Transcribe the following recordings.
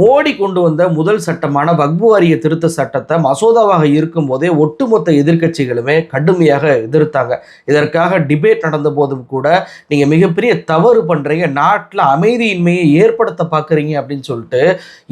மோடி கொண்டு வந்த முதல் சட்டமான வக்பு வாரிய திருத்த சட்டத்தை மசோதாவாக இருக்கும் போதே ஒட்டுமொத்த எதிர்க்கட்சிகளுமே கடுமையாக எதிர்த்தாங்க. இதற்காக டிபேட் நடந்த போதும் கூட நீங்க மிகப்பெரிய தவறு பண்றீங்க நாட்டில் அமைதியின்மையை ஏற்படுத்த பார்க்குறீங்க அப்படின்னு சொல்லிட்டு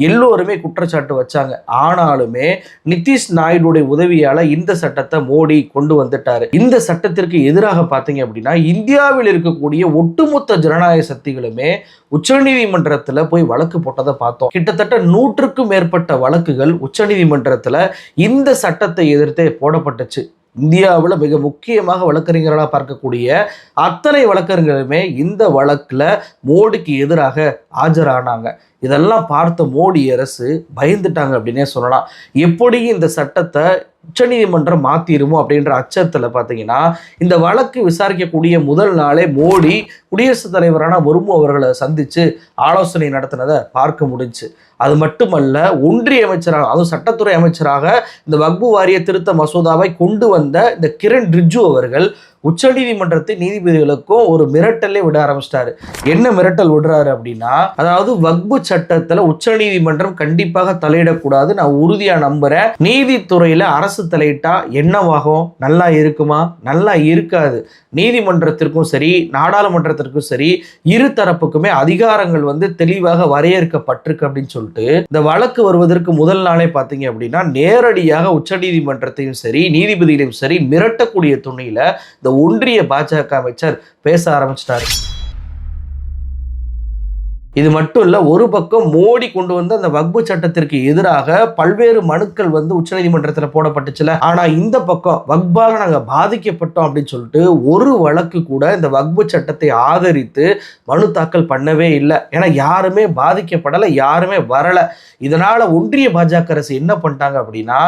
எல்லோருமே குற்றச்சாட்டு வச்சாங்க. ஆனாலுமே நிதிஷ் நாயுடுடைய உதவியால இந்த சட்டத்தை மோடி கொண்டு வந்துட்டாரு. இந்த சட்டத்திற்கு எதிராக பார்த்தீங்க அப்படின்னா இந்தியாவில் இருக்கக்கூடிய ஒட்டுமொத்த ஜனநாயக சக்திகளுமே உச்சநீதிமன்றத்தில் போய் வழக்கு போட்டதை பார்த்தோம். கிட்டத்தட்ட நூற்றுக்கும் மேற்பட்ட வழக்குகள் உச்சநீதிமன்றத்தில் இந்த சட்டத்தை எதிர்த்தே போடப்பட்டுச்சு. இந்தியாவில் மிக முக்கியமாக வழக்கறிஞர்களாக பார்க்கக்கூடிய அத்தனை வழக்கறிஞர்களுமே இந்த வழக்கில் மோடிக்கு எதிராக ஆஜரானாங்க. இதெல்லாம் பார்த்த மோடி அரசு பயந்துட்டாங்க அப்படின்னே சொல்லலாம். எப்படி இந்த சட்டத்தை உச்சநீதிமன்றம் மாத்திருமோ அப்படின்ற அச்சத்தில் பார்த்தீங்கன்னா இந்த வழக்கு விசாரிக்கக்கூடிய முதல் நாளே மோடி குடியரசுத் தலைவரான முர்மு அவர்களை சந்தித்து ஆலோசனை நடத்தினதை பார்க்க முடிஞ்சு. அது மட்டுமல்ல ஒன்றிய அமைச்சராக அதுவும் சட்டத்துறை அமைச்சராக இந்த வக்பு வாரிய திருத்த மசோதாவை கொண்டு வந்த இந்த கிரண் ரிஜு அவர்கள் உச்சநீதிமன்றத்தை நீதிபதிகளுக்கும் ஒரு மிரட்டலே விட ஆரம்பிச்சிட்டாரு. என்ன மிரட்டல் விடுறாரு அப்படின்னா அதாவது வக்பு சட்டத்துல உச்சநீதிமன்றம் கண்டிப்பாக தலையிடக்கூடாது. நான் உறுதியா நம்புறேன். நீதித்துறையில அரசு தலையிட்டா என்னவாகும்? நல்லா இருக்குமா? நல்லா இருக்காது. நீதிமன்றத்திற்கும் சரி நாடாளுமன்றத்திற்கும் சரி இரு தரப்புக்குமே அதிகாரங்கள் வந்து தெளிவாக வரையறுக்கப்பட்டிருக்கு அப்படின்னு சொல்லிட்டு இந்த வழக்கு வருவதற்கு முதல் நாளே பார்த்தீங்க அப்படின்னா நேரடியாக உச்சநீதிமன்றத்தையும் சரி நீதிபதிகளையும் சரி மிரட்டக்கூடிய துணையில இந்த ஒன்றிய பாஜக அமைச்சர் பேச ஆரம்பிச்சிட்டாரு. இது மட்டும் இல்லை ஒரு பக்கம் மோடி கொண்டு வந்த அந்த வக்பு சட்டத்திற்கு எதிராக பல்வேறு மனுக்கள் வந்து உச்சநீதிமன்றத்தில் போடப்பட்டுச்சுல. ஆனால் இந்த பக்கம் வக்பாக நாங்கள் பாதிக்கப்பட்டோம் அப்படின்னு சொல்லிட்டு ஒரு வழக்கு கூட இந்த வக்பு சட்டத்தை ஆதரித்து மனு தாக்கல் பண்ணவே இல்லை. ஏன்னா யாருமே பாதிக்கப்படலை யாருமே வரலை. இதனால் ஒன்றிய பாஜக அரசு என்ன பண்ணிட்டாங்க அப்படின்னா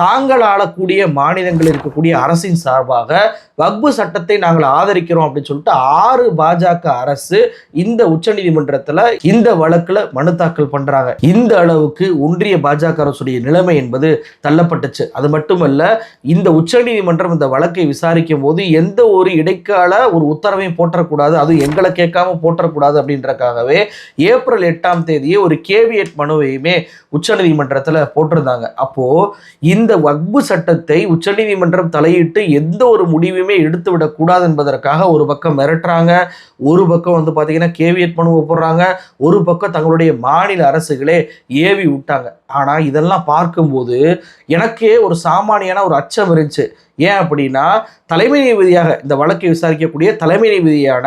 தாங்கள் ஆளக்கூடிய மாநிலங்களில் இருக்கக்கூடிய அரசின் சார்பாக வக்பு சட்டத்தை நாங்கள் ஆதரிக்கிறோம் அப்படின்னு சொல்லிட்டு ஆறு பாஜக அரசு இந்த உச்சநீதிமன்றத்தில் இந்த வழக்கில் மனு தாக்கல் பண்றாங்க. இந்த அளவுக்கு ஒன்றிய பாஜக அரசுடைய நிலைமை என்பது தள்ளப்பட்டுச்சு. அது மட்டுமல்ல இந்த உச்சநீதிமன்றம் இந்த வழக்கை விசாரிக்கும் போது எந்த ஒரு இடைக்கால ஒரு உத்தரவையும் போற்றக்கூடாது அது எங்களை கேட்காம போற்றக்கூடாது அப்படின்றக்காகவே ஏப்ரல் எட்டாம் தேதியே ஒரு கேவியட் மனுவையுமே உச்சநீதிமன்றத்தில் போட்டிருந்தாங்க. அப்போ இந்த வக்பு சட்டத்தை உச்சநீதிமன்றம் தலையிட்டு எந்த ஒரு முடிவுமே எடுத்து விடக்கூடாது என்பதற்காக ஒரு பக்கம் மிரட்டுறாங்க. ஒரு பக்கம் வந்து பார்த்தீங்கன்னா கேவியட் மனுவை போடுறாங்க. ஒரு பக்கம் தங்களுடைய மாநில அரசுகளே ஏவி விட்டாங்க. ஆனால் இதெல்லாம் பார்க்கும்போது எனக்கே ஒரு சாமானியான ஒரு அச்சம் இருந்துச்சு. ஏன் அப்படின்னா தலைமை நீதிபதியாக இந்த வழக்கை விசாரிக்கக்கூடிய தலைமை நீதிபதியான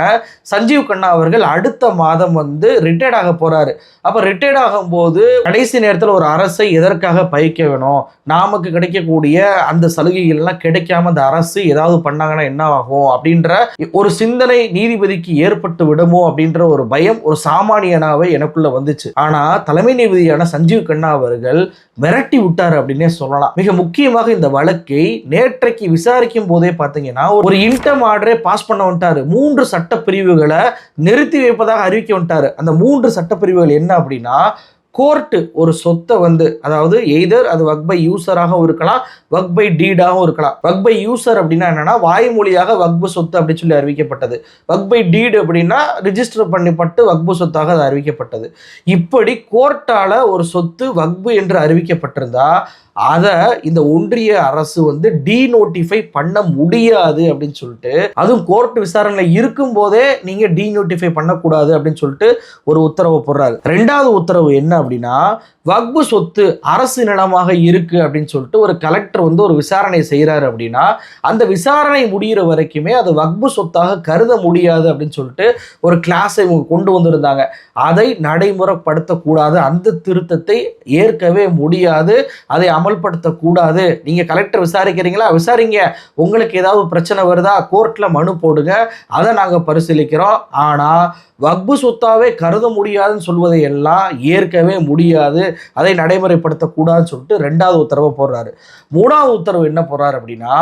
சஞ்சீவ் கண்ணா அவர்கள் அடுத்த மாதம் வந்து ரிட்டையர்ட் ஆக போறாரு. அப்ப ரிட்டையர்ட் ஆகும்போது கடைசி நேரத்தில் ஒரு அரசை எதற்காக பயிக்க வேணும்? நாமக்கு கிடைக்கக்கூடிய அந்த சலுகைகள்லாம் கிடைக்காம அந்த அரசு ஏதாவது பண்ணாங்கன்னா என்ன ஆகும் அப்படின்ற ஒரு சிந்தனை நீதிபதிக்கு ஏற்பட்டு விடுமோ? அப்படின்ற ஒரு பயம் ஒரு சாமானியனாவே எனக்குள்ள வந்துச்சு. ஆனா தலைமை நீதிபதியான சஞ்சீவ் கண்ணா அவர்கள் மிரட்டி விட்டார் அப்படின்னே சொல்லலாம். மிக முக்கியமாக இந்த வழக்கை நேற்றைக்கு விசாரிக்கும் போதே பார்த்தீங்கன்னா ஒரு இன்டம் ஆர்டரே பாஸ் பண்ண வந்துட்டாரு. மூன்று சட்ட பிரிவுகளை நிறுத்தி வைப்பதாக அறிவிக்க வந்துட்டாரு. அந்த மூன்று சட்ட பிரிவுகள் என்ன அப்படின்னா கோர்ட்டு ஒரு சொத்தை வந்து அதாவது எய்தர் அது வக் பை யூசராகவும் இருக்கலாம் வக் பை டீடாகவும் இருக்கலாம். வக் பை யூசர் அப்படின்னா என்னன்னா வாய்மொழியாக வக்பு சொத்து அப்படின்னு சொல்லி அறிவிக்கப்பட்டது. வக் பை டீடு அப்படின்னா ரிஜிஸ்டர் பண்ணப்பட்டு வக்பு சொத்தாக அது அறிவிக்கப்பட்டது. இப்படி கோர்ட்டால ஒரு சொத்து வக்பு என்று அறிவிக்கப்பட்டிருந்தா அதை இந்த ஒன்றிய அரசு வந்து டீநோட்டிஃபை பண்ண முடியாது அப்படின்னு சொல்லிட்டு அதுவும் கோர்ட் விசாரணையில் இருக்கும் போதே நீங்க டீநோட்டிஃபை பண்ணக்கூடாது அப்படின்னு சொல்லிட்டு ஒரு உத்தரவு போடுறாரு. ரெண்டாவது உத்தரவு என்ன அப்படின்னா வக்பு சொத்து அரசு நிலமாக இருக்கு அப்படின்னு சொல்லிட்டு ஒரு கலெக்டர் வந்து ஒரு விசாரணை செய்கிறாரு அப்படின்னா அந்த விசாரணை முடிகிற வரைக்குமே அது வக்பு சொத்தாக கருத முடியாது அப்படின்னு சொல்லிட்டு ஒரு கிளாஸை கொண்டு வந்திருந்தாங்க. அதை நடைமுறைப்படுத்தக்கூடாது. அந்த திருத்தத்தை ஏற்கவே முடியாது. அதை அமல்படுத்தக்கூடாது. நீங்கள் கலெக்டர் விசாரிக்கிறீங்களா? விசாரிங்க. உங்களுக்கு ஏதாவது பிரச்சனை வருதா? கோர்ட்டில் மனு போடுங்க. அதை நாங்கள் பரிசீலிக்கிறோம். ஆனால் வக்பு சொத்தாவே கருத முடியாதுன்னு சொல்வதை எல்லாம் ஏற்கவே முடியாது. அதை நடைமுறைப்படுத்தக்கூடாதுன்னு சொல்லிட்டு ரெண்டாவது உத்தரவை போடுறாரு. மூணாவது உத்தரவு என்ன போடுறாரு அப்படின்னா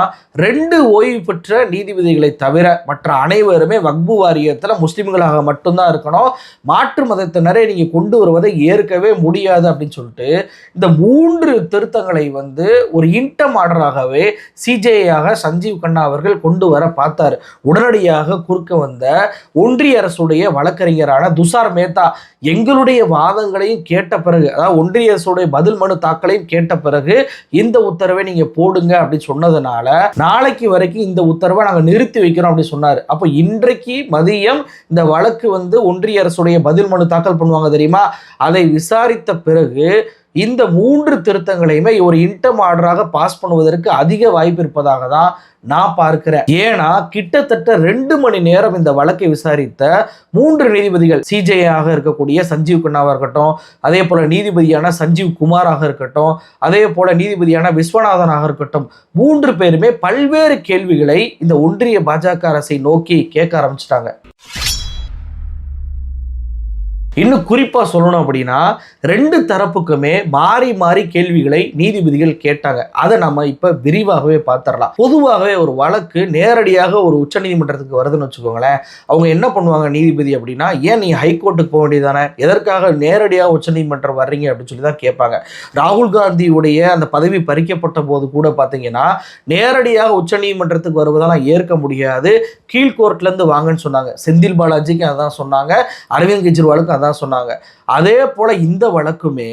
ரெண்டு ஓய்வு பெற்ற நீதிபதிகளை தவிர மற்ற அனைவருமே வக்பு வாரியத்தில் முஸ்லீம்களாக மட்டும்தான் இருக்கணும். மாற்று மதத்தினரை நீங்கள் கொண்டு வருவதை ஏற்கவே முடியாது அப்படின்னு சொல்லிட்டு இந்த மூன்று திருத்தங்கள் வந்து ஒரு இன்டம் ஆர்டராகவே சிஜேயாக சஞ்சீவ் கண்ணா அவர்கள் கொண்டு வர பார்த்தார். உடனடியாக குறுக்க வந்த ஒன்றிய அரசுடைய வழக்கறிஞரான துஷார் மேத்தா எங்களுடைய வாதங்களையும் கேட்ட பிறகு அதாவது ஒன்றிய அரசுடைய பதில் மனு தாக்கலையும் கேட்ட பிறகு இந்த உத்தரவை நீங்க போடுங்க அப்படின்னு சொன்னதுனால நாளைக்கு வரைக்கும் இந்த உத்தரவை நாங்கள் நிறுத்தி வைக்கிறோம் அப்படின்னு சொன்னார். அப்போ இன்றைக்கு மதியம் இந்த வழக்கு வந்து ஒன்றிய அரசுடைய பதில் மனு தாக்கல் பண்ணுவாங்க தெரியுமா? அதை விசாரித்த பிறகு இந்த மூன்று திருத்தங்களையுமே ஒரு இன்டம் ஆர்டராக பாஸ் பண்ணுவதற்கு அதிக வாய்ப்பு இருப்பதாக தான் நான் பார்க்கிறேன். ஏன்னா கிட்டத்தட்ட ரெண்டு மணி நேரம் இந்த வழக்கை விசாரித்த மூன்று நீதிபதிகள் சிஜேஆக இருக்கக்கூடிய சஞ்சீவ் கண்ணாவாக இருக்கட்டும் அதே போல நீதிபதியான சஞ்சீவ் குமாராக இருக்கட்டும் அதே போல நீதிபதியான விஸ்வநாதனாக இருக்கட்டும் மூன்று பேருமே பல்வேறு கேள்விகளை இந்த ஒன்றிய பாஜக அரசை நோக்கி கேட்க ஆரம்பிச்சிட்டாங்க. இன்னும் குறிப்பாக சொல்லணும் அப்படின்னா ரெண்டு தரப்புக்குமே மாறி மாறி கேள்விகளை நீதிபதிகள் கேட்டாங்க. அதை நம்ம இப்போ விரிவாகவே பார்த்துடலாம் பொதுவாகவே ஒரு வழக்கு நேரடியாக ஒரு உச்சநீதிமன்றத்துக்கு வருதுன்னு வச்சுக்கோங்களேன். அவங்க என்ன பண்ணுவாங்க நீதிபதி அப்படின்னா ஏன் நீ ஹைகோர்ட்டுக்கு போக வேண்டியதானே எதற்காக நேரடியாக உச்சநீதிமன்றம் வர்றீங்க? அப்படின்னு சொல்லி தான் கேட்பாங்க. ராகுல் காந்தியுடைய அந்த பதவி பறிக்கப்பட்ட போது கூட பார்த்தீங்கன்னா நேரடியாக உச்சநீதிமன்றத்துக்கு வருவதெல்லாம் ஏற்க முடியாது. கீழ்கோர்ட்லேருந்து வாங்கன்னு சொன்னாங்க. செந்தில் பாலாஜிக்கு அதான் சொன்னாங்க. அரவிந்த் கெஜ்ரிவாலுக்கு தான் சொன்னாங்க. அதே போல இந்த வழக்குமே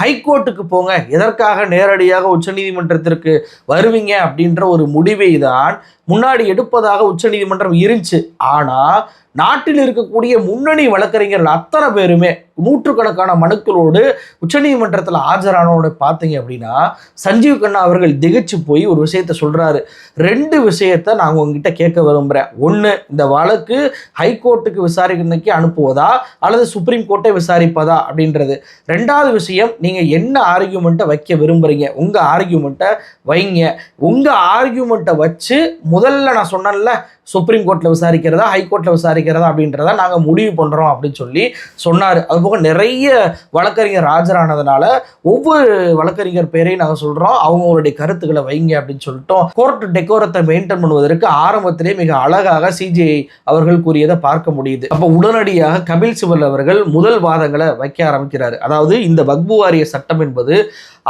ஹைகோர்ட்டுக்கு போங்க. எதற்காக நேரடியாக உச்சநீதிமன்றத்திற்கு வருவீங்க அப்படின்ற ஒரு முடிவை தான் முன்னாடி எடுப்பதாக உச்சநீதிமன்றம் இருந்துச்சு. ஆனால் நாட்டில் இருக்கக்கூடிய முன்னணி வழக்கறிஞர்கள் அத்தனை பேருமே நூற்றுக்கணக்கான மனுக்களோடு உச்சநீதிமன்றத்தில் ஆஜரானோட பார்த்தீங்க அப்படின்னா சஞ்சீவ் கண்ணா அவர்கள் திகச்சு போய் ஒரு விஷயத்த சொல்கிறாரு ரெண்டு விஷயத்த நான் உங்ககிட்ட கேட்க விரும்புகிறேன் ஒன்று இந்த வழக்கு ஹைகோர்ட்டுக்கு விசாரணைக்கு அனுப்புவதா அல்லது சுப்ரீம் கோர்ட்டை விசாரிப்பதா அப்படின்றது. ரெண்டாவது விஷயம் நீங்கள் என்ன ஆர்கியூமெண்ட்டை வைக்க விரும்புகிறீங்க உங்கள் ஆர்கியூமெண்ட்டை வைங்க. உங்கள் ஆர்கியூமெண்ட்டை வச்சு முதல்ல நான் சொன்னேன்ல சுப்ரீம் கோர்ட்டில் விசாரிக்கிறதா ஹைகோர்ட்டில் விசாரிக்கிறதா அப்படின்றத நாங்கள் முடிவு பண்ணுறோம் அப்படின்னு சொல்லி சொன்னார். அதுபோக நிறைய வழக்கறிஞர் ஆஜரானதுனால ஒவ்வொரு வழக்கறிஞர் பேரையும் நாங்கள் சொல்கிறோம் அவங்களுடைய கருத்துக்களை வைங்க அப்படின்னு சொல்லிட்டோம். கோர்ட் டெக்கோரத்தை மெயின்டைன் பண்ணுவதற்கு ஆரம்பத்திலே மிக அழகாக சிஜிஐ அவர்கள் கூறியதை பார்க்க முடியுது. அப்போ உடனடியாக கபில் சிபல் அவர்கள் முதல் வாதங்களை வைக்க ஆரம்பிக்கிறார். அதாவது இந்த வக்பு வாரிய சட்டம் என்பது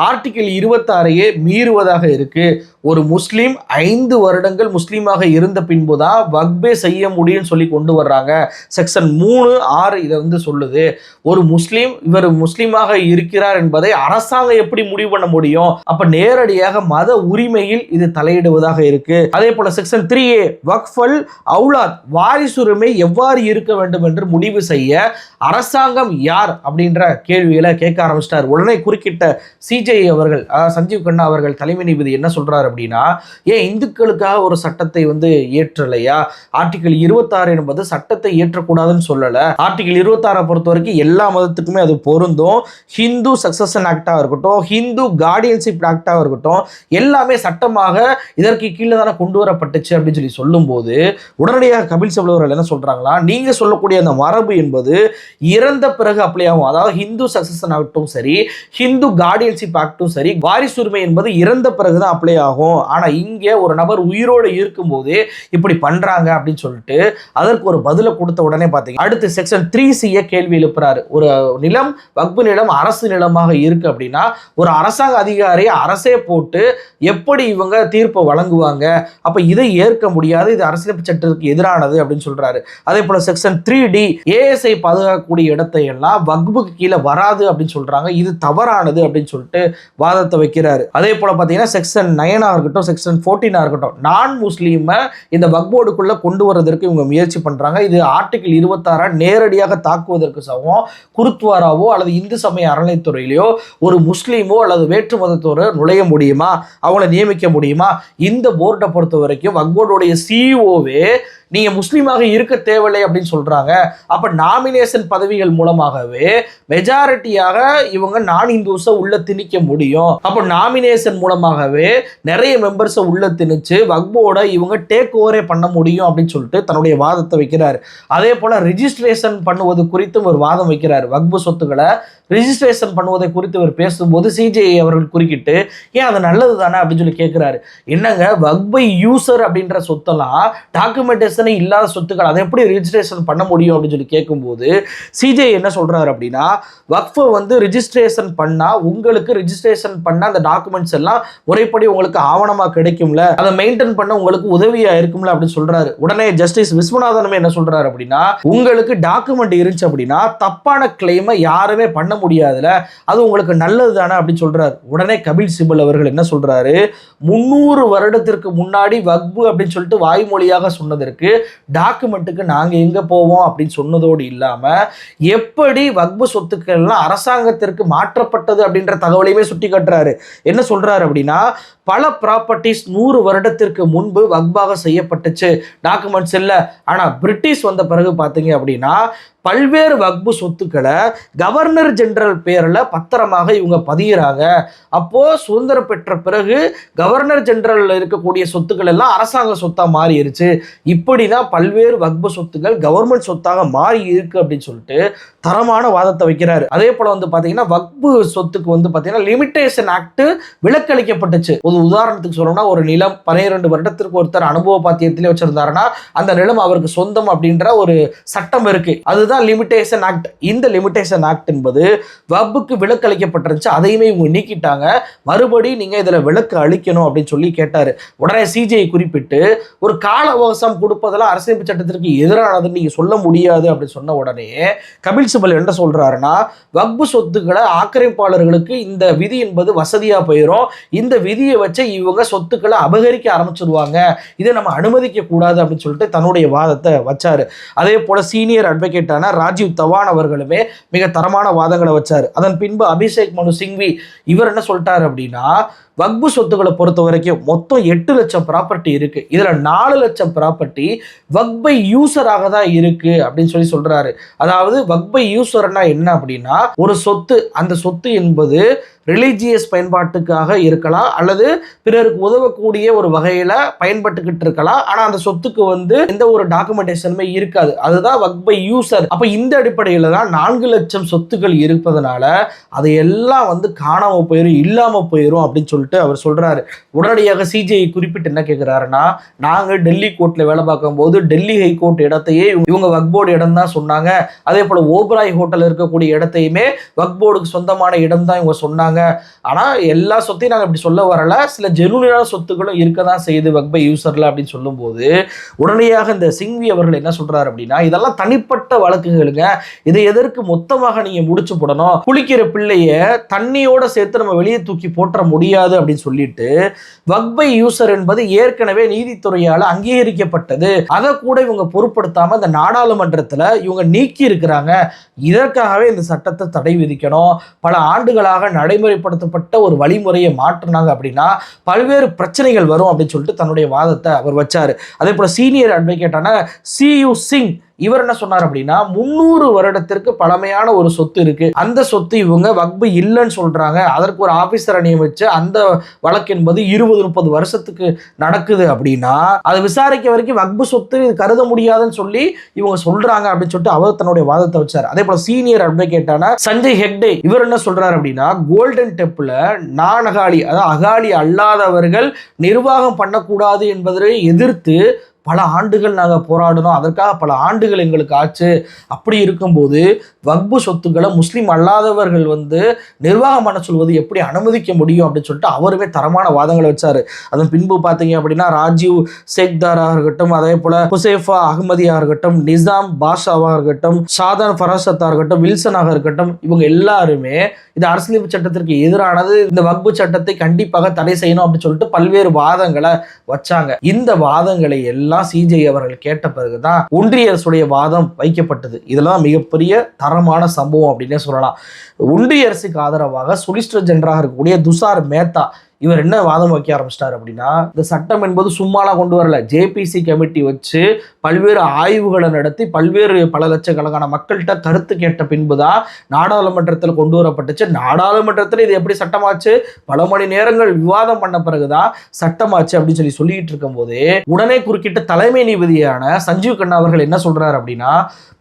ஆர்டிகிள் இருபத்தாறையே மீறுவதாக இருக்கு. ஒரு முஸ்லீம் ஐந்து வருடங்கள் முஸ்லீமாக இருந்த பின்பு தான் வக்பே செய்ய முடியும்னு சொல்லி கொண்டு வர்றாங்க. செக்ஷன் மூணு ஆறு இதை வந்து சொல்லுது. ஒரு முஸ்லீம் இவர் முஸ்லீமாக இருக்கிறார் என்பதை அரசாங்கம் எப்படி முடிவு பண்ண முடியும்? அப்ப நேரடியாக மத உரிமையில் இது தலையிடுவதாக இருக்கு. அதே போல செக்ஷன் த்ரீ ஏ வக்ஃபல் அவுலாத் வாரிசுரிமை எவ்வாறு இருக்க வேண்டும் என்று முடிவு செய்ய அரசாங்கம் யார் அப்படின்ற கேள்வியில கேட்க ஆரம்பிச்சிட்டார். உடனே குறுக்கிட்ட சிஜே விஜய் அவர்கள் அதாவது சஞ்சீவ் கண்ணா அவர்கள் தலைமை நீதிபதி என்ன சொல்றாரு அப்படின்னா ஏன் இந்துக்களுக்காக ஒரு சட்டத்தை வந்து ஏற்றலையா ஆர்டிகிள் இருபத்தாறு என்பது சட்டத்தை ஏற்றக்கூடாதுன்னு சொல்லலை. ஆர்டிகிள் இருபத்தாறை பொறுத்த வரைக்கும் எல்லா மதத்துக்குமே அது பொருந்தும். ஹிந்து சக்சஷன் ஆக்டாக இருக்கட்டும் ஹிந்து கார்டியன்ஷிப் ஆக்டாக இருக்கட்டும் எல்லாமே சட்டமாக இதற்கு கீழே தானே கொண்டு வரப்பட்டுச்சு அப்படின்னு சொல்லி சொல்லும்போது உடனடியாக கபில் சிபல் அவர்கள் என்ன சொல்கிறாங்களா நீங்கள் சொல்லக்கூடிய அந்த மரபு என்பது இறந்த பிறகு அப்ளை ஆகும். அதாவது ஹிந்து சக்சஷன் ஆகட்டும் சரி ஹிந்து கார்டியன்ஷிப் ஆக்டும் சரி. வாரிசுரிமை என்பது இறந்த பிறகுதான் அப்ளை ஆகும். ஆனா இங்கே ஒரு நபர் உயிரோடு இருக்கும்போது இப்படி பண்றாங்க அப்படின்னு சொல்லிட்டு அதற்கு ஒரு பதிலை கொடுத்த உடனே பார்த்தீங்க அடுத்து செக்ஷன் த்ரீ சிய கேள்வி எழுப்புறாரு. ஒரு நிலம் வக்பு நிலம் அரசு நிலமாக இருக்கு அப்படின்னா ஒரு அரசாங்க அதிகாரி அரசே போட்டு எப்படி இவங்க தீர்ப்பை வழங்குவாங்க? அப்ப இதை ஏற்க முடியாது. இது அரசியல் சட்டத்துக்கு எதிரானது அப்படின்னு சொல்றாரு. அதே போல செக்ஷன் த்ரீ டி ஏஎஸ்ஐ பாதுகாக்கக்கூடிய இடத்தை எல்லாம் வக்புக்கு கீழே வராது அப்படின்னு சொல்றாங்க. இது தவறானது அப்படின்னு சொல்லிட்டு வாதத்தை வைக்கிறாரு. அதே போல பார்த்தீங்கன்னா செக்ஷன் நைனாக இருக்கட்டும் செக்ஷன் ஃபோர்டீனாக இருக்கட்டும் நான் முஸ்லீமை இந்த வக்போர்டுக்குள்ளே கொண்டு வரதற்கு இவங்க முயற்சி பண்ணுறாங்க இது ஆர்டிகிள் இருபத்தாறா நேரடியாக தாக்குவதற்கு சமம் குருத்வாராவோ அல்லது இந்து சமய அறநிலைத்துறையிலையோ ஒரு முஸ்லீமோ அல்லது வேற்று மதத்தோரோ நுழைய முடியுமா? அவங்கள நியமிக்க முடியுமா? இந்த போர்டை பொறுத்த வரைக்கும் வக்போர்டுடைய சிஇஓவே நீங்கள் முஸ்லீமாக இருக்க தேவையில்லை அப்படின்னு சொல்கிறாங்க அப்போ நாமினேஷன் பதவிகள் மூலமாகவே மெஜாரிட்டியாக இவங்க நான் இந்துஸை உள்ள திணிக்க முடியும். அப்போ நாமினேஷன் மூலமாகவே நிறைய மெம்பர்ஸை உள்ள திணிச்சு வக்போட இவங்க டேக் ஓவரே பண்ண முடியும் அப்படின்னு சொல்லிட்டு தன்னுடைய வாதத்தை வைக்கிறார். அதே போல் ரிஜிஸ்ட்ரேஷன் பண்ணுவது குறித்தும் ஒரு வாதம் வைக்கிறார். வக்பு சொத்துக்களை ரிஜிஸ்ட்ரேஷன் பண்ணுவதை குறித்து இவர் பேசும்போது சிஜிஐ அவர்கள் குறுக்கிட்டு ஏன் அது நல்லது தானே அப்படின்னு சொல்லி கேட்குறாரு என்னங்க வக்பை யூசர் அப்படின்ற சொத்தெல்லாம் டாக்குமெண்டேஷனே இல்லாத சொத்துக்கள் அதை எப்படி ரிஜிஸ்ட்ரேஷன் பண்ண முடியும் அப்படின்னு சொல்லி கேட்கும்போது சிஜிஐ என்ன சொல்கிறாரு அப்படின்னா வக்ஃபை வந்து ரிஜிஸ்ட்ரேஷன் பண்ணால் உங்களுக்கு ரிஜிஸ்ட்ரேஷன் பண்ண அந்த டாக்குமெண்ட்ஸ் எல்லாம் முறைப்படி உங்களுக்கு ஆவணமாக கிடைக்கும்ல. அதை மெயின்டைன் பண்ண உங்களுக்கு உதவியாக இருக்கும்ல அப்படின்னு சொல்கிறாரு உடனே ஜஸ்டிஸ் விஸ்வநாதனுமே என்ன சொல்கிறாரு அப்படின்னா உங்களுக்கு டாக்குமெண்ட் இருந்துச்சு அப்படின்னா தப்பான கிளைமை யாருமே பண்ண முடியாதுல? அது உங்களுக்கு நல்லது தானே அப்படின்னு சொல்கிறார் உடனே கபில் சிபல் அவர்கள் என்ன சொல்றாரு? முந்நூறு வருடத்திற்கு முன்னாடி வக்பு அப்படின்னு சொல்லிட்டு வாய்மொழியாக சொன்னதற்கு டாக்குமெண்ட்டுக்கு நாங்க எங்க போவோம் அப்படின்னு சொன்னதோடு இல்லாமல் எப்படி வக்பு சொத்துக்கள்லாம் அரசாங்கத்திற்கு மாற்றப்பட்டது அப்படின்ற தகவலையுமே சுட்டி காட்டுறாரு. என்ன சொல்றாரு அப்படின்னா பல ப்ராப்பர்ட்டிஸ் நூறு வருடத்திற்கு முன்பு வக்பாக செய்யப்பட்டுச்சு. டாக்குமெண்ட்ஸ் இல்லை. ஆனால் பிரிட்டிஷ் வந்த பிறகு பார்த்தீங்க அப்படின்னா பல்வேறு வக்பு சொத்துக்களை கவர்னர் ஜெனரல் பேரில் பத்திரமாக இவங்க பதிகிறாங்க அப்போது சுதந்திரம் பெற்ற பிறகு கவர்னர் ஜென்ரலில் இருக்கக்கூடிய சொத்துக்கள் எல்லாம் அரசாங்க சொத்தாக மாறிடுச்சு இப்படி தான் பல்வேறு வக்பு சொத்துக்கள் கவர்மெண்ட் சொத்தாக மாறி இருக்கு அப்படின்னு சொல்லிட்டு தரமான வாதத்தை வைக்கிறாரு. அதே போல் வந்து பார்த்தீங்கன்னா வக்பு சொத்துக்கு வந்து பார்த்தீங்கன்னா லிமிட்டேஷன் ஆக்ட் விலக்களிக்கப்பட்டுச்சு. ஒரு உதாரணத்துக்கு சொல்லணும்னா ஒரு நிலம் பன்னிரெண்டு வருடத்திற்கு ஒருத்தர் அனுபவ பாத்தியத்திலே வச்சிருந்தாருன்னா அந்த நிலம் அவருக்கு சொந்தம் அப்படின்ற ஒரு சட்டம் இருக்கு. அதுதான் லிமிட்டேஷன் ஆக்ட் இந்த லிமிட்டேஷன் ஆக்ட் என்பது வப்புக்கு விலக்கு அளிக்கப்பட்டிருந்துச்சு. அதையுமே இவங்க நீக்கிட்டாங்க. மறுபடி நீங்க இதுல விலக்கு அளிக்கணும் அப்படின்னு சொல்லி கேட்டாரு. உடனே சிஜிஐ குறிப்பிட்டு ஒரு கால அவகாசம் கொடுப்பதெல்லாம் அரசியல் சட்டத்திற்கு எதிரானதுன்னு நீங்க சொல்ல முடியாது அப்படின்னு சொன்ன உடனே கபில் சிபல் என்ன சொல்றாருன்னா வக்பு சொத்துக்களை ஆக்கிரமிப்பாளர்களுக்கு இந்த விதி என்பது வசதியாக போயிடும் இந்த விதியை வச்சு இவங்க சொத்துக்களை அபகரிக்க ஆரம்பிச்சிருவாங்க. இதை நம்ம அனுமதிக்க கூடாது அப்படின்னு சொல்லிட்டு தன்னுடைய வாதத்தை வச்சாரு. அதே போல சீனியர் அட்வொகேட்டான ராஜீவ் தவான் அவர்களுமே மிக தரமான வாதங்களை வச்சார். அதன் பின்பு அபிஷேக் மனு சிங்வி இவர் என்ன சொல்லிட்டார் அப்படின்னா வக்பு சொத்துக்களை பொறுத்த வரைக்கும் மொத்தம் எட்டு லட்சம் ப்ராப்பர்ட்டி இருக்கு. இதுல நாலு லட்சம் ப்ராப்பர்ட்டி வக்பை யூசராக தான் இருக்கு அப்படின்னு சொல்லி சொல்றாரு. அதாவது வக்பை யூசர்னா என்ன அப்படின்னா ஒரு சொத்து அந்த சொத்து என்பது ரிலீஜியஸ் பயன்பாட்டுக்காக இருக்கலாம் அல்லது பிறருக்கு உதவக்கூடிய ஒரு வகையில பயன்பட்டுக்கிட்டு இருக்கலாம். ஆனா அந்த சொத்துக்கு வந்து எந்த ஒரு டாக்குமெண்டேஷனுமே இருக்காது. அதுதான் வக்பை யூசர் அப்ப இந்த அடிப்படையில தான் நான்கு லட்சம் சொத்துக்கள் இருப்பதனால அது எல்லாம் வந்து காணாம போயிடும் இல்லாம போயிடும் அப்படின்னு சொல்லிட்டு அவர் சொல்றாரு. உடனடியாக சிஜிஐ குறிப்பிட்டு என்ன கேட்கிறாருன்னா நாங்க டெல்லி கோர்ட்ல வேலை பார்க்கும்போது டெல்லி ஹைகோர்ட் இடத்தையே இவங்க- இவங்க வக்போர்டு இடம் தான் சொன்னாங்க. அதே போல ஓபராய் ஹோட்டல் இருக்கக்கூடிய இடத்தையுமே வக்போர்டுக்கு சொந்தமான இடம் தான் இவங்க சொன்னாங்க. ஆனா எல்லா சொத்தையும் நாங்க இப்படி சொல்ல வரல. சில ஜெனுனியான சொத்துக்களும் இருக்க தான் செய்யுது வக்பை யூசர்ல அப்படின்னு சொல்லும்போது உடனடியாக இந்த சிங்வி அவர்கள் என்ன சொல்றாரு அப்படின்னா இதெல்லாம் தனிப்பட்ட வழக்குகளுங்க. இதை எதற்கு மொத்தமாக நீங்க முடிச்சு போடணும்? குளிக்கிற பிள்ளைய தண்ணியோட சேர்த்து நம்ம வெளியே தூக்கி போட்டுற முடியாது. அப்படின்னு சொல்லிட்டு வக்பை யூசர் என்பது ஏற்கனவே நீதித்துறையால் அங்கீகரிக்கப்பட்டது. அதை கூட இவங்க பொருட்படுத்தாம இந்த நாடாளுமன்றத்துல இவங்க நீக்கி இருக்கிறாங்க. இதற்காகவே இந்த சட்டத்தை தடை விதிக்கணும். பல ஆண்டுகளாக நடைமுறைப்படுத்தப்பட்ட ஒரு வழிமுறையை மாற்றினாங்க அப்படின்னா பல்வேறு பிரச்சனைகள் வரும் அப்படின்னு சொல்லிட்டு தன்னுடைய வாதத்தை அவர் வச்சாரு. அதே போல சீனியர் அட்வொகேட்டான சியு சிங் இவர் என்ன சொன்னார் அப்படின்னா முன்னூறு வருடத்திற்கு பழமையான ஒரு சொத்து இருக்கு. அந்த சொத்து இவங்க வக்பு இல்லைன்னு சொல்றாங்க. அதற்கு ஒரு ஆபீசரை நியமிச்சு அந்த வழக்கு என்பது இருபது முப்பது வருஷத்துக்கு நடக்குது அப்படின்னா அதை விசாரிக்க வரைக்கும் வக்பு சொத்து இது கருத முடியாதுன்னு சொல்லி இவங்க சொல்றாங்க அப்படின்னு சொல்லிட்டு அவர் தன்னுடைய வாதத்தை வச்சார். அதே போல சீனியர் அட்வொகேட்டான சஞ்சய் ஹெக்டே இவர் என்ன சொல்றாரு அப்படின்னா கோல்டன் டெப்பில் நான் அகாலி அதாவது அகாலி அல்லாதவர்கள் நிர்வாகம் பண்ணக்கூடாது என்பதை எதிர்த்து பல ஆண்டுகள் நாங்கள் போராடினோம். அதற்காக பல ஆண்டுகள் எங்களுக்கு ஆச்சு. அப்படி இருக்கும்போது வக்பு சொத்துக்களை முஸ்லீம் அல்லாதவர்கள் வந்து நிர்வாகம் பண்ண சொல்வது எப்படி அனுமதிக்க முடியும் அப்படின்னு சொல்லிட்டு அவருமே தரமான வாதங்களை வச்சார். அதன் பின்பு பார்த்தீங்க அப்படின்னா ராஜீவ் சேக்தாராக இருக்கட்டும் அதே போல் ஹுசேஃபா அகமதியாக இருக்கட்டும் நிசாம் பாஷாவாக இருக்கட்டும் ஷாதான் ஃபராசத்தாக இருக்கட்டும் வில்சனாக இருக்கட்டும் இவங்க எல்லாருமே இது அரசியலமைப்பு சட்டத்திற்கு எதிரானது இந்த வக்பு சட்டத்தை கண்டிப்பாக தடை செய்யணும் அப்படின்னு சொல்லிட்டு பல்வேறு வாதங்களை வச்சாங்க. இந்த வாதங்களை எல்லாம் சிஜே அவர்கள் கேட்ட பிறகுதான் ஒன்றிய அரசுடைய வாதம் வைக்கப்பட்டது. இதெல்லாம் மிகப்பெரிய அறமான சம்பவம் அப்படின்னே சொல்லலாம். ஒன்றிய அரசுக்கு ஆதரவாக சொலிசிட்டர் ஜெனரலாக இருக்கக்கூடிய துஷார் மேத்தா இவர் என்ன வாதம் வைக்க ஆரம்பிச்சிட்டார் அப்படின்னா இந்த சட்டம் என்பது சும்மாலாம் கொண்டு வரல. ஜேபிசி கமிட்டி வச்சு பல்வேறு ஆய்வுகளை நடத்தி பல்வேறு பல லட்சக்கணக்கான மக்கள்கிட்ட கருத்து கேட்ட பின்புதான் நாடாளுமன்றத்தில் கொண்டு வரப்பட்டுச்சு. நாடாளுமன்றத்தில் இது எப்படி சட்டமாச்சு? பல மணி நேரங்கள் விவாதம் பண்ண பிறகுதான் சட்டமாச்சு அப்படின்னு சொல்லி சொல்லிட்டு இருக்கும் போது உடனே குறுக்கிட்ட தலைமை நீதியான சஞ்சீவ் கண்ணா அவர்கள் என்ன சொல்றாரு அப்படின்னா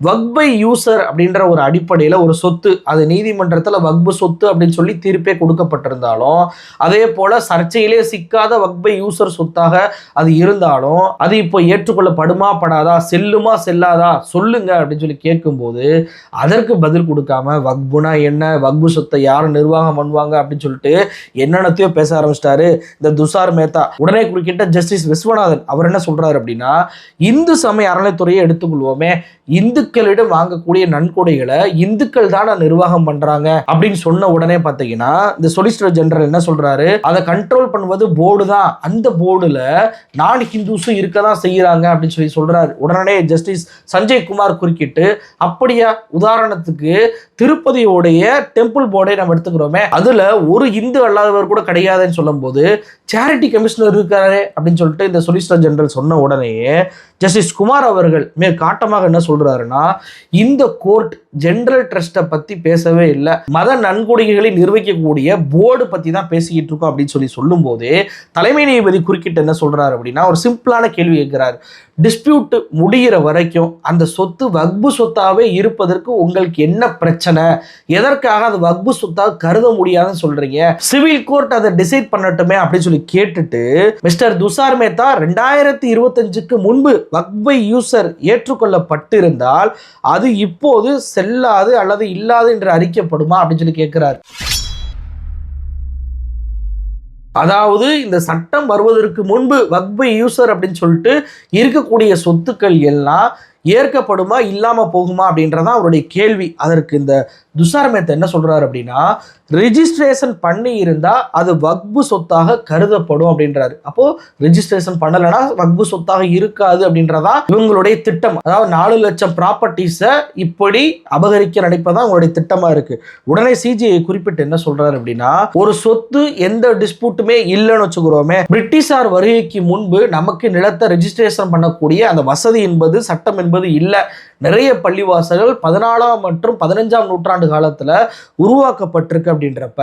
வக்பை யூசர் அப்படின்ற ஒரு அடிப்படையில் ஒரு சொத்து அது நீதிமன்றத்தில் வக்பு சொத்து அப்படின்னு சொல்லி தீர்ப்பே கொடுக்கப்பட்டிருந்தாலும் அதே போல சர்ச்சையிலே சிக்காத வக்பை யூசர் சொத்தாக அது இருந்தாலும் அது இப்போ ஏற்றுக்கொள்ளப்படுமா படாதா செல்லுமா செல்லாதா சொல்லுங்க அப்படின்னு சொல்லி கேட்கும்போது அதற்கு பதில் கொடுக்காம வக்புனா என்ன வக்பு சொத்தை யார் நிர்வாகம் பண்ணுவாங்க அப்படின்னு சொல்லிட்டு என்னென்னத்தையோ பேச ஆரம்பிச்சிட்டாரு இந்த துஷார் மேத்தா. உடனே குறுக்கிட்ட ஜஸ்டிஸ் விஸ்வநாதன். அவர் என்ன சொல்றாரு அப்படின்னா இந்து சமய அறநிலைத்துறையை எடுத்துக்கொள்வோமே இந்துக்களிடம் வாங்கக்கூடிய நன்கொடைகளை இந்துக்கள் தானே நிர்வாகம் பண்றாங்க அப்படின்னு சொன்ன உடனே பாத்தீங்கன்னா இந்த சொலிசிட்டர் ஜெனரல் என்ன சொல்றாரு? அதை கண்ட்ரோல் பண்ணுவது போர்டு தான். அந்த போர்டுல நான் ஹிந்துஸும் இருக்க தான் செய்யறாங்க அப்படின்னு சொல்லி சொல்றாரு. உடனே ஜஸ்டிஸ் சஞ்சய் குமார் குறுக்கிட்டு அப்படியா உதாரணத்துக்கு திருப்பதியோடைய டெம்பிள் போர்டை நம்ம எடுத்துக்கிறோமே. அதுல ஒரு இந்து அல்லாதவர் கூட கிடையாதுன்னு சொல்லும்போது சேரிட்டி கமிஷனர் இருக்காரு அப்படின்னு சொல்லிட்டு இந்த சொலிசிட்டர் ஜெனரல் சொன்ன உடனேயே ஜஸ்டிஸ் குமார் அவர்கள் மேற்காட்டமாக என்ன என்ன சொல்றாருன்னா இந்த கோர்ட் ஜெனரல் ட்ரஸ்ட்டை பத்தி பேசவே இல்லை. மத நன்கொடைகளை நிர்வகிக்கக்கூடிய போர்டு பத்தி தான் பேசிக்கிட்டு இருக்கோம் அப்படின்னு சொல்லி சொல்லும்போது தலைமை நீதிபதி குறுக்கிட்டு என்ன சொல்றாரு அப்படின்னா ஒரு சிம்பிளான கேள்வி கேட்கிறார். டிஸ்பியூட் முடிகிற வரைக்கும் அந்த சொத்து வக்பு சொத்தாகவே இருப்பதற்கு உங்களுக்கு என்ன பிரச்சனை? எதற்காக அது வக்பு சொத்தாக கருத முடியாதுன்னு சொல்கிறீங்க சிவில் கோர்ட் அதை டிசைட் பண்ணட்டுமே அப்படின்னு சொல்லி கேட்டுட்டு மிஸ்டர் துஷார் மேத்தா ரெண்டாயிரத்தி இருபத்தஞ்சுக்கு முன்பு வக்பை யூசர் ஏற்றுக்கொள்ளப்பட்டிருந்தால் அது இப்போது செல்லாது அல்லது இல்லாது என்று அறிக்கப்படுமா அப்படின்னு சொல்லி கேட்கிறார். அதாவது இந்த சட்டம் வருவதற்கு முன்பு வக்பை யூசர் அப்படின்னு சொல்லிட்டு இருக்கக்கூடிய சொத்துக்கள் எல்லாம் ஏற்கப்படுமா இல்லாமல் போகுமா அப்படின்றதான் அவருடைய கேள்வி. அதற்கு இந்த துஷார் மேத்தா என்ன சொல்கிறார் அப்படின்னா ரிஜிஸ்ட்ரேஷன் பண்ணி இருந்தால் அது வக்பு சொத்தாக கருதப்படும் அப்படின்றாரு. அப்போது ரிஜிஸ்ட்ரேஷன் பண்ணலைன்னா வக்பு சொத்தாக இருக்காது அப்படின்றதா இவங்களுடைய திட்டம். அதாவது நாலு லட்சம் ப்ராப்பர்ட்டிஸை இப்படி அபகரிக்க நினைப்பதான் உங்களுடைய திட்டமாக இருக்குது உடனே சிஜிஐ குறிப்பிட்டு என்ன சொல்கிறாரு அப்படின்னா ஒரு சொத்து எந்த டிஸ்பியூட்டுமே இல்லைன்னு வச்சுக்கிறோமே பிரிட்டிஷார் வருகைக்கு முன்பு நமக்கு நிலத்தை ரெஜிஸ்ட்ரேஷன் பண்ணக்கூடிய அந்த வசதி என்பது சட்டம் என்பது இல்லை. நிறைய பள்ளிவாசல்கள் பதினாலாம் மற்றும் பதினஞ்சாம் நூற்றாண்டு காலத்தில் உருவாக்கப்பட்டிருக்கு அப்படின்றப்ப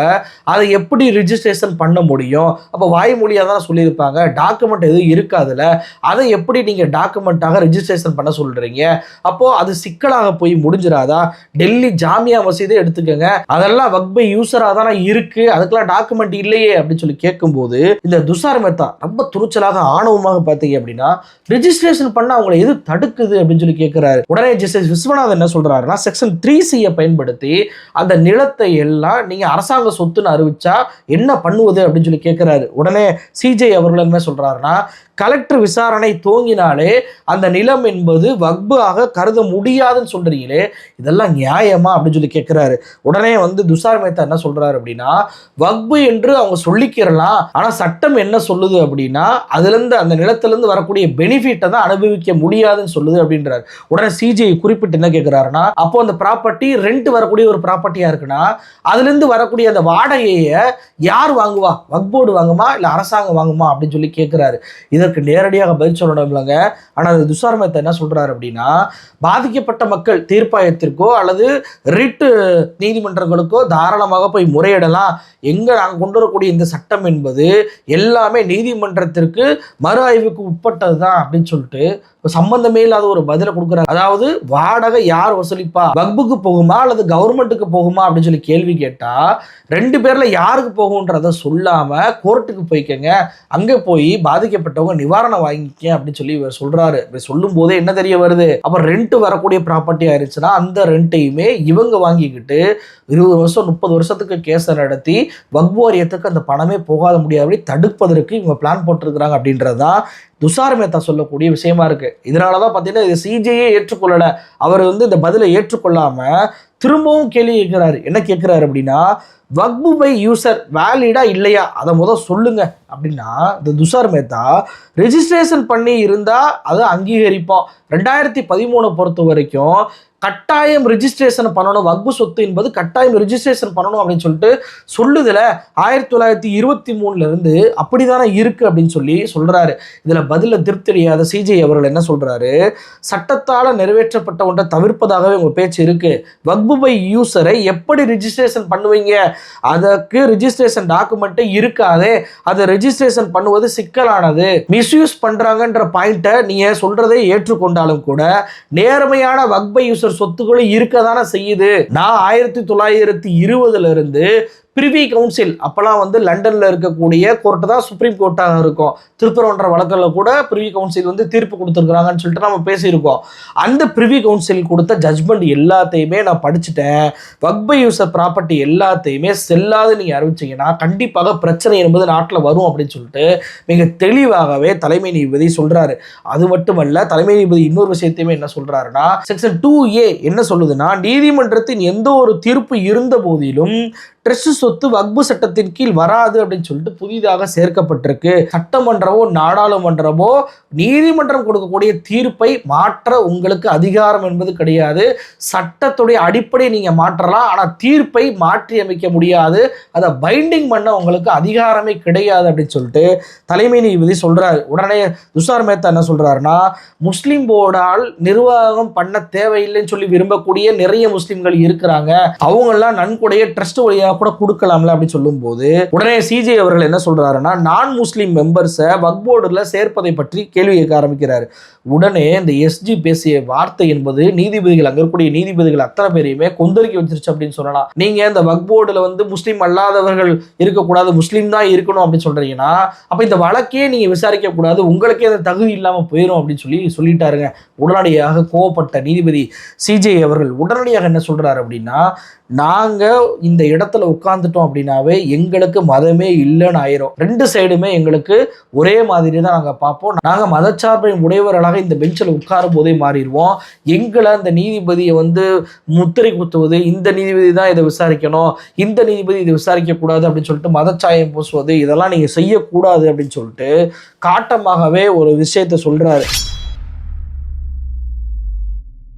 அதை எப்படி ரிஜிஸ்ட்ரேஷன் பண்ண முடியும்? அப்போ வாய்மொழியாக தான் சொல்லியிருப்பாங்க. டாக்குமெண்ட் எதுவும் இருக்காதுல. அதை எப்படி நீங்கள் டாக்குமெண்ட்டாக ரிஜிஸ்ட்ரேஷன் பண்ண சொல்கிறீங்க அப்போது அது சிக்கலாக போய் முடிஞ்சிடாதா? டெல்லி ஜாமியா மசீதே எடுத்துக்கோங்க. அதெல்லாம் வக்பை யூஸராக தானே இருக்குது அதுக்கெல்லாம் டாக்குமெண்ட் இல்லையே அப்படின்னு சொல்லி கேட்கும்போது இந்த துஷார் மெத்தா ரொம்ப துணிச்சலாக ஆணவமாக பார்த்தீங்க அப்படின்னா ரிஜிஸ்ட்ரேஷன் பண்ண அவங்களை எது தடுக்குது அப்படின்னு சொல்லி கேட்குறாரு. உடனே ஜஸ்டிஸ் விஸ்வநாதன் என்ன சொல்றாருன்னா செக்ஷன் த்ரீ சியை பயன்படுத்தி அந்த நிலத்தை எல்லாம் நீங்க அரசாங்க சொத்துன்னு அறிவிச்சா என்ன பண்ணுவது அப்படின்னு சொல்லி கேட்கிறாரு உடனே சிஜே அவர்கள் என்ன சொல்றாருன்னா கலெக்டர் விசாரணை துவங்கினாலே அந்த நிலம் என்பது வக்பு ஆக கருத முடியாதுன்னு சொல்கிறீங்களே இதெல்லாம் நியாயமா அப்படின்னு சொல்லி கேட்குறாரு உடனே வந்து துஷார் மேத்தா என்ன சொல்கிறாரு அப்படின்னா வக்பு என்று அவங்க சொல்லிக்கிறலாம் ஆனால் சட்டம் என்ன சொல்லுது அப்படின்னா அதுலேருந்து அந்த நிலத்திலேருந்து வரக்கூடிய பெனிஃபிட்டை தான் அனுபவிக்க முடியாதுன்னு சொல்லுது அப்படின்றார். உடனே சிஜிஐ குறிப்பிட்டு என்ன கேட்குறாருன்னா அப்போ அந்த ப்ராப்பர்ட்டி ரெண்ட் வரக்கூடிய ஒரு ப்ராப்பர்ட்டியாக இருக்குன்னா அதுலேருந்து வரக்கூடிய அந்த வாடகையை யார் வாங்குவா? வக்போர்டு வாங்குமா? இல்லை அரசாங்கம் வாங்குமா? அப்படின்னு சொல்லி கேட்குறாரு இதை இதற்கு நேரடியாக பதில் சொல்லணும் இல்லைங்க. ஆனால் அது துஷார் மேத்தா என்ன சொல்கிறார் அப்படின்னா பாதிக்கப்பட்ட மக்கள் தீர்ப்பாயத்திற்கோ அல்லது ரிட்டு நீதிமன்றங்களுக்கோ தாராளமாக போய் முறையிடலாம். எங்கே நாங்கள் கொண்டு வரக்கூடிய இந்த சட்டம் என்பது எல்லாமே நீதிமன்றத்திற்கு மறு ஆய்வுக்கு உட்பட்டது தான் அப்படின்னு சொல்லிட்டு சம்பந்தமே இல்லாத ஒரு பதிலை கொடுக்குறாங்க. அதாவது வாடகை யார் வசூலிப்பா? வக்புக்கு போகுமா அல்லது கவர்மெண்ட்டுக்கு போகுமா அப்படின்னு சொல்லி கேள்வி கேட்டா ரெண்டு பேர்ல யாருக்கு போகுன்றத சொல்லாம கோர்ட்டுக்கு போய்க்கங்க. அங்க போய் பாதிக்கப்பட்டவங்க நிவாரணம் வாங்கிக்க அப்படின்னு சொல்லி இவர் சொல்றாரு. இவர் சொல்லும் போதே என்ன தெரிய வருது? அப்ப ரெண்ட் வரக்கூடிய ப்ராப்பர்ட்டி ஆயிருச்சுன்னா அந்த ரெண்ட்டையுமே இவங்க வாங்கிக்கிட்டு இருபது வருஷம் முப்பது வருஷத்துக்கு கேஸை நடத்தி வக்வாரியத்துக்கு அந்த பணமே போகாத முடியாதபடி தடுப்பதற்கு இவங்க பிளான் போட்டிருக்கிறாங்க அப்படின்றது தான் துஷார் மேத்தா சொல்லக்கூடிய விஷயமா இருக்கு. இதனால தான் பார்த்தீங்கன்னா இது சிஜேயே ஏற்றுக்கொள்ளலை. அவர் வந்து இந்த பதிலை ஏற்றுக்கொள்ளாம திரும்பவும் கேள்வி கேட்கிறாரு. என்ன கேட்கிறாரு அப்படின்னா வக்பு பை யூசர் வேலிடா இல்லையா? அதை முத சொல்லுங்க. அப்படின்னா இந்த துஷார் மேத்தா ரெஜிஸ்ட்ரேஷன் பண்ணி இருந்தா அதை அங்கீகரிப்போம் ரெண்டாயிரத்தி பதிமூணை பொறுத்த வரைக்கும் கட்டாயம் ரிஜிஸ்ட்ரேஷன் பண்ணணும். வக்பு சொத்து என்பது கட்டாயம் ரிஜிஸ்ட்ரேஷன் பண்ணணும் அப்படின்னு சொல்லிட்டு சொல்லுதுல. ஆயிரத்தி தொள்ளாயிரத்தி இருபத்தி மூணுல இருந்து அப்படிதானே இருக்கு அப்படின்னு சொல்லி சொல்றாரு. இதுல பதில திருப்தி சிஜே அவர்கள் என்ன சொல்றாரு? சட்டத்தால நிறைவேற்றப்பட்ட ஒன்றை தவிர்ப்பதாகவே உங்க பேச்சு இருக்கு. வக்பு பை யூசரை எப்படி ரிஜிஸ்ட்ரேஷன் பண்ணுவீங்க? அதற்கு ரிஜிஸ்ட்ரேஷன் டாக்குமெண்ட்டே இருக்காதே. அதை ரிஜிஸ்ட்ரேஷன் பண்ணுவது சிக்கலானது. மிஸ்யூஸ் பண்ணுறாங்கன்ற பாயிண்ட்டை நீங்கள் சொல்கிறதை ஏற்றுக்கொண்டாலும் கூட நேர்மையான வக்பை யூசர் சொத்துக்களும் இருக்க தானே செய்யுது. நான் ஆயிரத்தி தொள்ளாயிரத்தி இருபதுல இருந்து பிரிவி கவுன்சில் அப்போல்லாம் வந்து லண்டனில் இருக்கக்கூடிய கோர்ட்டு தான் சுப்ரீம் கோர்ட்டாக இருக்கும். திருப்பரன்ற வழக்கில் கூட பிரிவி கவுன்சில் வந்து தீர்ப்பு கொடுத்துருக்குறாங்கன்னு சொல்லிட்டு நம்ம பேசியிருக்கோம். அந்த பிரிவி கவுன்சில் கொடுத்த ஜட்ஜ்மெண்ட் எல்லாத்தையுமே நான் படிச்சுட்டேன். வக்பை யூசர் ப்ராப்பர்ட்டி எல்லாத்தையுமே செல்லாது நீங்கள் அறிவிச்சிங்கன்னா கண்டிப்பாக பிரச்சனை என்பது நாட்டில் வரும் அப்படின்னு சொல்லிட்டு மிக தெளிவாகவே தலைமை நீதிபதி சொல்கிறாரு அது மட்டுமல்ல தலைமை நீதிபதி இன்னொரு விஷயத்தையுமே என்ன சொல்கிறாருன்னா செக்ஷன் டூ ஏ என்ன சொல்லுதுன்னா நீதிமன்றத்தின் எந்த ஒரு தீர்ப்பு இருந்த போதிலும் ட்ரஸ்ட் சொத்து வக்பு சட்டத்தின் கீழ் வராது அப்படின்னு சொல்லிட்டு புதிதாக சேர்க்கப்பட்டிருக்கு. சட்டமன்றமோ நாடாளுமன்றமோ நீதிமன்றம் கொடுக்கக்கூடிய தீர்ப்பை மாற்ற உங்களுக்கு அதிகாரம் என்பது கிடையாது. சட்டத்துடைய அடிப்படை நீங்கள் மாற்றலாம் ஆனால் தீர்ப்பை மாற்றி அமைக்க முடியாது. அதை பைண்டிங் பண்ண உங்களுக்கு அதிகாரமே கிடையாது அப்படின்னு சொல்லிட்டு தலைமை நீதிபதி சொல்கிறாரு உடனே துஷார் மேத்தா என்ன சொல்கிறாருன்னா முஸ்லீம் போர்டால் நிர்வாகம் பண்ண தேவையில்லைன்னு சொல்லி விரும்பக்கூடிய நிறைய முஸ்லீம்கள் இருக்கிறாங்க. அவங்கெல்லாம் நன்கொடைய ட்ரஸ்ட் வழியாக கூட கொடுக்கலாம்ல அப்படின்னு சொல்லும்போது உடனே சிஜே அவர்கள் என்ன சொல்றாருன்னா நான் முஸ்லீம் மெம்பர்ஸை வக்போர்டுல சேர்ப்பதை பற்றி கேள்வி கேட்க ஆரம்பிக்கிறாரு. உடனே இந்த எஸ்ஜி பேசிய வார்த்தை என்பது நீதிபதிகள் அங்க இருக்கக்கூடிய நீதிபதிகள் அத்தனை பேரையுமே கொந்தளிக்க வச்சிருச்சு அப்படின்னு சொல்லலாம். நீங்க இந்த வக்போர்டுல வந்து முஸ்லீம் அல்லாதவர்கள் இருக்கக்கூடாது முஸ்லீம் தான் இருக்கணும் அப்படின்னு சொல்றீங்கன்னா அப்ப இந்த வழக்கே நீங்க விசாரிக்க கூடாது உங்களுக்கே அந்த தகுதி இல்லாம போயிடும் அப்படின்னு சொல்லி சொல்லிட்டாருங்க. உடனடியாக கோவப்பட்ட நீதிபதி சிஜே அவர்கள் உடனடியாக என்ன சொல்றாரு அப்படின்னா நாங்கள் இந்த இடத்துல உட்காந்துட்டோம் அப்படின்னாவே எங்களுக்கு மதமே இல்லைன்னு ஆயிரும். ரெண்டு சைடுமே எங்களுக்கு ஒரே மாதிரி தான் நாங்கள் பார்ப்போம். நாங்கள் மதச்சார்பை உடையவர்களாக இந்த பெஞ்சில் உட்காரும் போதே மாறிடுவோம். எங்களை அந்த நீதிபதியை வந்து முத்திரை குத்துவது இந்த நீதிபதி தான் இதை விசாரிக்கணும் இந்த நீதிபதி இதை விசாரிக்கக்கூடாது அப்படின்னு சொல்லிட்டு மதச்சாயம் பூசுவது இதெல்லாம் நீங்கள் செய்யக்கூடாது அப்படின்னு சொல்லிட்டு காட்டமாகவே ஒரு விஷயத்த சொல்கிறாரு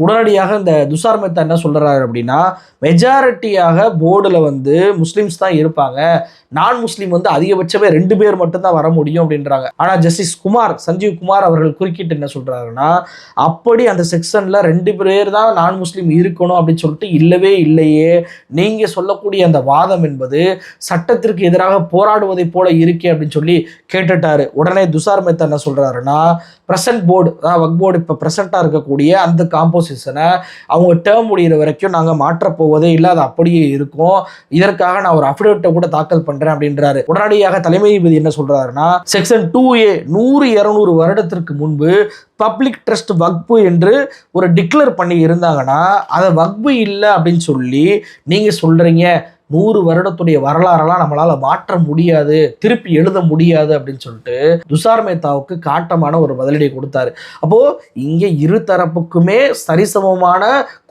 உடனடியாக இந்த துஷார் மெத்தா என்ன சொல்கிறாரு அப்படின்னா மெஜாரிட்டியாக போர்டில் வந்து முஸ்லீம்ஸ் தான் இருப்பாங்க. நான் முஸ்லீம் வந்து அதிகபட்சமே ரெண்டு பேர் மட்டும்தான் வர முடியும் அப்படின்றாங்க. ஆனால் ஜஸ்டிஸ் குமார் சஞ்சீவ் குமார் அவர்கள் குறுக்கிட்டு என்ன சொல்கிறாருன்னா அப்படி அந்த செக்ஷனில் ரெண்டு பேர் தான் நான் முஸ்லீம் இருக்கணும் அப்படின்னு சொல்லிட்டு இல்லவே இல்லையே. நீங்கள் சொல்லக்கூடிய அந்த வாதம் என்பது சட்டத்திற்கு எதிராக போராடுவதை போல இருக்கே அப்படின்னு சொல்லி கேட்டுட்டாரு. உடனே துஷார் மெத்தா என்ன சொல்கிறாருன்னா ப்ரெசன்ட் போர்டு அதாவது வக் போர்டு இப்போ ப்ரெசண்ட்டாக இருக்கக்கூடிய அந்த காம்போஸ் காம்போசிஷனை அவங்க டேர்ம் முடிகிற வரைக்கும் நாங்கள் மாற்றப்போவதே இல்லை அது அப்படியே இருக்கும். இதற்காக நான் ஒரு அஃபிடேவிட்டை கூட தாக்கல் பண்றேன் அப்படின்றாரு. உடனடியாக தலைமை நீதிபதி என்ன சொல்றாருன்னா செக்ஷன் டூ ஏ நூறு இரநூறு வருடத்திற்கு முன்பு பப்ளிக் ட்ரஸ்ட் வக்பு என்று ஒரு டிக்ளேர் பண்ணி இருந்தாங்கன்னா அதை வக்பு இல்லை அப்படின்னு சொல்லி நீங்கள் சொல்கிறீங்க நூறு வருடத்துடைய வரலாறெல்லாம் நம்மளால மாற்ற முடியாது திருப்பி எழுத முடியாது அப்படின்னு சொல்லிட்டு துஷார் மேத்தாவுக்கு காட்டமான ஒரு பதிலடி கொடுத்தாரு. அப்போ இங்க இரு தரப்புக்குமே சரிசமமான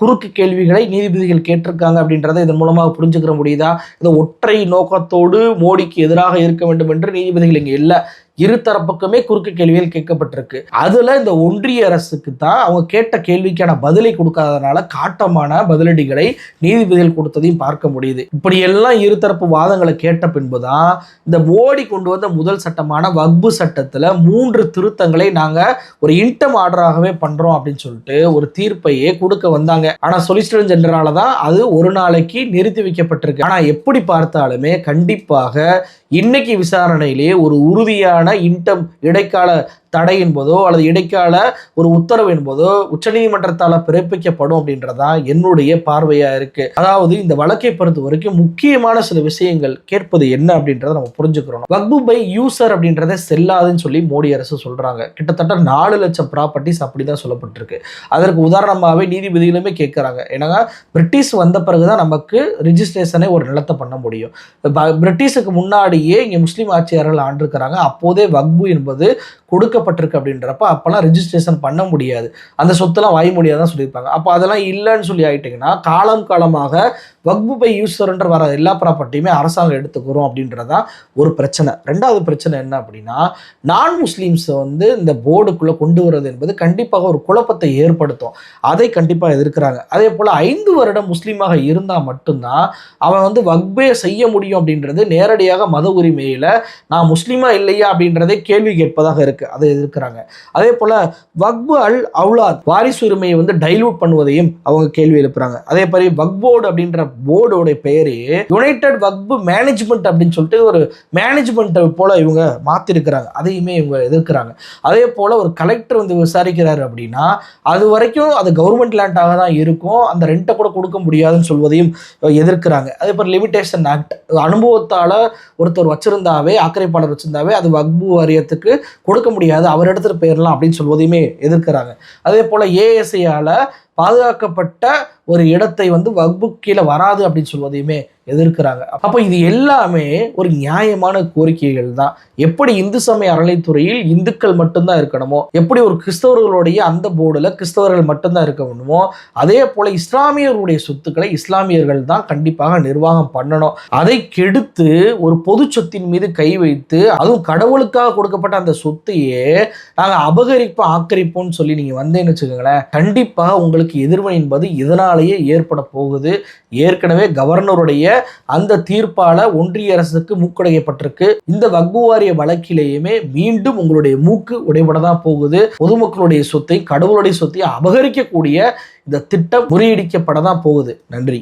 குறுக்கு கேள்விகளை நீதிபதிகள் கேட்டிருக்காங்க அப்படின்றத இதன் மூலமாக புரிஞ்சுக்கிற முடியுதா? இந்த ஒற்றை நோக்கத்தோடு மோடிக்கு எதிராக இருக்க வேண்டும் என்று நீதிபதிகள் இங்கே இல்லை. இரு தரப்புக்குமே குறுக்கு கேள்விகள் கேட்கப்பட்டிருக்கு. அதுல இந்த ஒன்றிய அரசுக்கு தான் அவங்க கேட்ட கேள்விக்கான பதிலை கொடுக்காதனால காட்டமான பதிலடிகளை நீதிபதிகள் கொடுத்ததையும் பார்க்க முடியுது. இப்படி எல்லாம் இருதரப்பு வாதங்களை கேட்ட பின்புதான் இந்த மோடி கொண்டு வந்த முதல் சட்டமான வக்பு சட்டத்துல மூன்று திருத்தங்களை நாங்க ஒரு இன்டம் ஆர்டராகவே பண்றோம் அப்படின்னு சொல்லிட்டு ஒரு தீர்ப்பையே கொடுக்க வந்தாங்க. ஆனா சொலிசிட்டர் ஜெனரலால தான் அது ஒரு நாளைக்கு நிறுத்தி வைக்கப்பட்டிருக்கு. ஆனா எப்படி பார்த்தாலுமே கண்டிப்பாக இன்னைக்கு விசாரணையிலேயே ஒரு உறுதியான இன்டம் இடைக்கால தடை என்பதோ அல்லது இடைக்கால ஒரு உத்தரவு என்பதோ உச்சநீதிமன்றத்தால் பிறப்பிக்கப்படும் அப்படின்றதா என்னுடைய பார்வையாக இருக்குது அதாவது இந்த வழக்கை பொறுத்த வரைக்கும் முக்கியமான சில விஷயங்கள் கேட்பது என்ன அப்படின்றத நம்ம புரிஞ்சுக்கிறோம். வக்பு பை யூசர் அப்படின்றத செல்லாதுன்னு சொல்லி மோடி அரசு சொல்கிறாங்க கிட்டத்தட்ட நாலு லட்சம் ப்ராப்பர்ட்டிஸ் அப்படி தான் சொல்லப்பட்டிருக்கு. அதற்கு உதாரணமாகவே நீதிபதிகளுமே கேட்குறாங்க ஏன்னா பிரிட்டிஷ் வந்த பிறகு தான் நமக்கு ரிஜிஸ்ட்ரேஷனை ஒரு நிலத்தை பண்ண முடியும். பிரிட்டிஷுக்கு முன்னாடியே இங்கே முஸ்லீம் ஆட்சியாளர்கள் ஆண்டிருக்கிறாங்க. அப்போதே வக்பு என்பது கொடுக்க கொடுக்கப்பட்டிருக்கு அப்படின்றப்ப அப்போல்லாம் ரிஜிஸ்ட்ரேஷன் பண்ண முடியாது. அந்த சொத்தெல்லாம் வாய்மொழியாக தான் சொல்லியிருப்பாங்க. அப்போ அதெல்லாம் இல்லைன்னு சொல்லி ஆகிட்டிங்கன்னா காலம் காலமாக வக்பு பை யூசர்ன்ற வர எல்லா ப்ராப்பர்ட்டியுமே அரசாங்கம் எடுத்துக்கிறோம் அப்படின்றதான் ஒரு பிரச்சனை. ரெண்டாவது பிரச்சனை என்ன அப்படின்னா நான் முஸ்லீம்ஸை வந்து இந்த போர்டுக்குள்ளே கொண்டு வர்றது என்பது கண்டிப்பாக ஒரு குழப்பத்தை ஏற்படுத்தும். அதை கண்டிப்பாக எதிர்க்கிறாங்க. அதே போல் ஐந்து வருடம் முஸ்லீமாக இருந்தால் மட்டும்தான் அவன் வந்து வக்பே செய்ய முடியும் அப்படின்றது நேரடியாக மத உரிமையில் நான் முஸ்லீமாக இல்லையா அப்படின்றதே கேள்வி கேட்பதாக இருக்குது அது அதை எதிர்க்கிறாங்க. அதே போல் வக்பு அல் அவுலாத் வாரிசு உரிமையை வந்து டைலூட் பண்ணுவதையும் அவங்க கேள்வி எழுப்புறாங்க. அதே மாதிரி வக்போர்டு அப்படின்ற போர்டோட பெயரு யுனைடெட் வக்பு மேனேஜ்மெண்ட் அப்படின்னு சொல்லிட்டு ஒரு மேனேஜ்மெண்ட்டை போல் இவங்க மாற்றிருக்கிறாங்க அதையுமே இவங்க எதிர்க்கிறாங்க. அதே போல் ஒரு கலெக்டர் வந்து விசாரிக்கிறாரு அப்படின்னா அது வரைக்கும் அது கவர்மெண்ட் லேண்டாக தான் இருக்கும். அந்த ரெண்ட்டை கூட கொடுக்க முடியாதுன்னு சொல்வதையும் எதிர்க்கிறாங்க. அதே போல் லிமிடேஷன் ஆக்ட் அனுபவத்தால் ஒருத்தர் வச்சிருந்தாவே ஆக்கிரமிப்பாளர் வச்சிருந்தாவே அது வக்பு வாரியத்துக்கு கொடுக்க முடியாது. அவர் எடுத்துட்டு போயிடலாம் அப்படின்னு சொல்வதையுமே எதிர்க்கிறாங்க. அதே போல ஏஎஸ்ஐயால் பாதுகாக்கப்பட்ட ஒரு இடத்தை வந்து வகுப்பு கீழே வராது அப்படின்னு சொல்வதையுமே எதிர்க்கிறாங்க. அப்போ இது எல்லாமே ஒரு நியாயமான கோரிக்கைகள் தான். எப்படி இந்து சமய அறநிலைத்துறையில் இந்துக்கள் மட்டும்தான் இருக்கணுமோ எப்படி ஒரு கிறிஸ்தவர்களுடைய அந்த போர்டில் கிறிஸ்தவர்கள் மட்டும்தான் இருக்கணுமோ அதே போல இஸ்லாமியர்களுடைய சொத்துக்களை இஸ்லாமியர்கள் தான் கண்டிப்பாக நிர்வாகம் பண்ணணும். அதை கெடுத்து ஒரு பொது சொத்தின் மீது கை வைத்து அதுவும் கடவுளுக்காக கொடுக்கப்பட்ட அந்த சொத்தையே நாங்கள் அபகரிப்பு ஆக்கிரிப்போம்னு சொல்லி நீங்கள் வந்தேன்னு வச்சுக்கோங்களேன் கண்டிப்பாக உங்களுக்கு உங்களுக்கு எதிர்வினை என்பது இதனாலேயே ஏற்பட போகுது. ஏற்கனவே கவர்னருடைய அந்த தீர்ப்பால ஒன்றிய அரசுக்கு மூக்கடையப்பட்டிருக்கு. இந்த வக்பு வாரிய வழக்கிலேயுமே மீண்டும் உங்களுடைய மூக்கு உடைபட தான் போகுது. பொதுமக்களுடைய சொத்தை கடவுளுடைய சொத்தை அபகரிக்கக்கூடிய இந்த திட்டம் முறியடிக்கப்பட தான் போகுது. நன்றி.